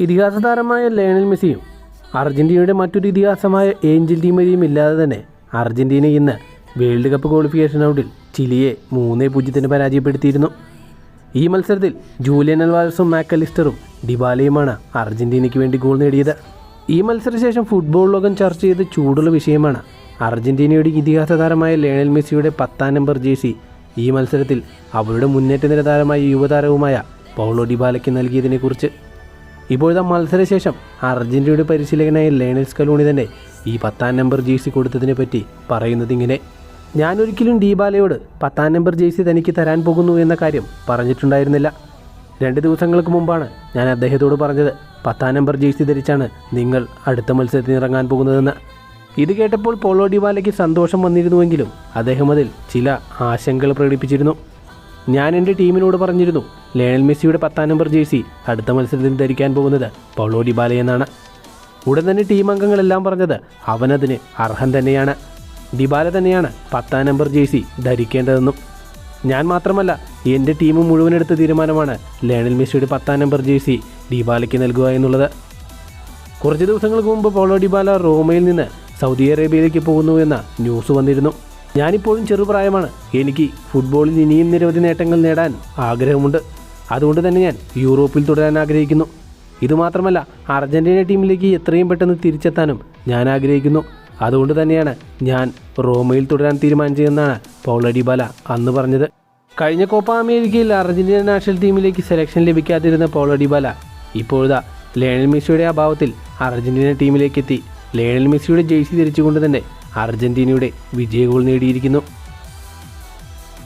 ഇതിഹാസ താരമായ ലയണൽ മെസ്സിയും അർജന്റീനയുടെ മറ്റൊരു ഇതിഹാസമായ ഏഞ്ചൽ ടീമരിയും ഇല്ലാതെ തന്നെ അർജന്റീന ഇന്ന് വേൾഡ് കപ്പ് ക്വാളിഫിക്കേഷൻ ഔട്ടിൽ ചിലിയെ മൂന്നേ പൂജ്യത്തിന് പരാജയപ്പെടുത്തിയിരുന്നു. ഈ മത്സരത്തിൽ ജൂലിയൻ അൽവാരസും മാക്കലിസ്റ്ററും ഡിബാലയുമാണ് അർജന്റീനയ്ക്ക് വേണ്ടി ഗോൾ നേടിയത്. ഈ മത്സരശേഷം ഫുട്ബോൾ ലോകം ചർച്ച ചെയ്ത് ചൂടുള്ള വിഷയമാണ് അർജന്റീനയുടെ ഇതിഹാസ താരമായ ലയണൽ മെസ്സിയുടെ പത്താം നമ്പർ ജേഴ്സി. ഈ മത്സരത്തിൽ അവരുടെ മുന്നേറ്റ നിര താരമായ യുവതാരവുമായ പൗളോ ഡിബാലയ്ക്ക് നൽകിയതിനെക്കുറിച്ച് ഇപ്പോഴത്തെ മത്സരശേഷം അർജന്റീനയുടെ പരിശീലകനായ ലേണൽ സ്കലൂണി തന്നെ ഈ പത്താം നമ്പർ ജേഴ്സി കൊടുത്തതിനെ പറ്റി പറയുന്നത് ഇങ്ങനെ. ഞാൻ ഒരിക്കലും ഡീബാലയോട് പത്താം നമ്പർ ജേഴ്സി തനിക്ക് തരാൻ പോകുന്നു എന്ന കാര്യം പറഞ്ഞിട്ടുണ്ടായിരുന്നില്ല. രണ്ട് ദിവസങ്ങൾക്ക് മുമ്പാണ് ഞാൻ അദ്ദേഹത്തോട് പറഞ്ഞത് പത്താം നമ്പർ ജേഴ്സി ധരിച്ചാണ് നിങ്ങൾ അടുത്ത മത്സരത്തിന് ഇറങ്ങാൻ പോകുന്നതെന്ന് ഇത് കേട്ടപ്പോൾ പോളോ ഡിബാലയ്ക്ക് സന്തോഷം വന്നിരുന്നുവെങ്കിലും അദ്ദേഹം അതിൽ ചില ആശങ്കകൾ പ്രകടിപ്പിച്ചിരുന്നു. ഞാൻ എന്റെ ടീമിനോട് പറഞ്ഞിരുന്നു ലയണൽ മെസ്സിയുടെ പത്താം നമ്പർ ജേഴ്സി അടുത്ത മത്സരത്തിൽ ധരിക്കാൻ പോകുന്നത് പൗളോ ഡിബാല എന്നാണ്. ഉടൻ തന്നെ ടീം അംഗങ്ങളെല്ലാം പറഞ്ഞത് അവനതിന് അർഹൻ തന്നെയാണ്. ഡിബാല തന്നെയാണ് പത്താം നമ്പർ ജേഴ്സി ധരിക്കേണ്ടതെന്നും. ഞാൻ മാത്രമല്ല എന്റെ ടീം മുഴുവൻ എടുത്ത തീരുമാനമാണ് ലയണൽ മെസ്സിയുടെ പത്താം നമ്പർ ജേഴ്സി ഡിബാലയ്ക്ക് നൽകുക എന്നുള്ളത്. കുറച്ച് ദിവസങ്ങൾക്ക് മുമ്പ് പൗളോ ഡിബാല റോമയിൽ നിന്ന് സൗദി അറേബ്യയിലേക്ക് പോകുന്നു എന്ന ന്യൂസ് വന്നിരുന്നു. ഞാനിപ്പോഴും ചെറുപ്രായമാണ്. എനിക്ക് ഫുട്ബോളിൽ ഇനിയും നിരവധി നേട്ടങ്ങൾ നേടാൻ ആഗ്രഹമുണ്ട്. അതുകൊണ്ട് തന്നെ ഞാൻ യൂറോപ്പിൽ തുടരാൻ ആഗ്രഹിക്കുന്നു. ഇതുമാത്രമല്ല അർജന്റീന ടീമിലേക്ക് എത്രയും പെട്ടെന്ന് തിരിച്ചെത്താനും ഞാൻ ആഗ്രഹിക്കുന്നു. അതുകൊണ്ട് തന്നെയാണ് ഞാൻ റോമയിൽ തുടരാൻ തീരുമാനിച്ചതെന്നാണ് പൗളോ ഡിബാല അന്ന് പറഞ്ഞത്. കഴിഞ്ഞ കോപ്പ അമേരിക്കയിൽ അർജന്റീന നാഷണൽ ടീമിലേക്ക് സെലക്ഷൻ ലഭിക്കാതിരുന്ന പൗളോ ഡിബാല ഇപ്പോഴത്തെ ലയണൽ മെസ്സിയുടെ അഭാവത്തിൽ അർജന്റീന ടീമിലേക്ക് എത്തി. ലയണൽ മെസ്സിയുടെ ജേഴ്സി ധരിച്ചുകൊണ്ട് തന്നെ അർജന്റീനയുടെ വിജയ ഗോൾ നേടിയിരിക്കുന്നു.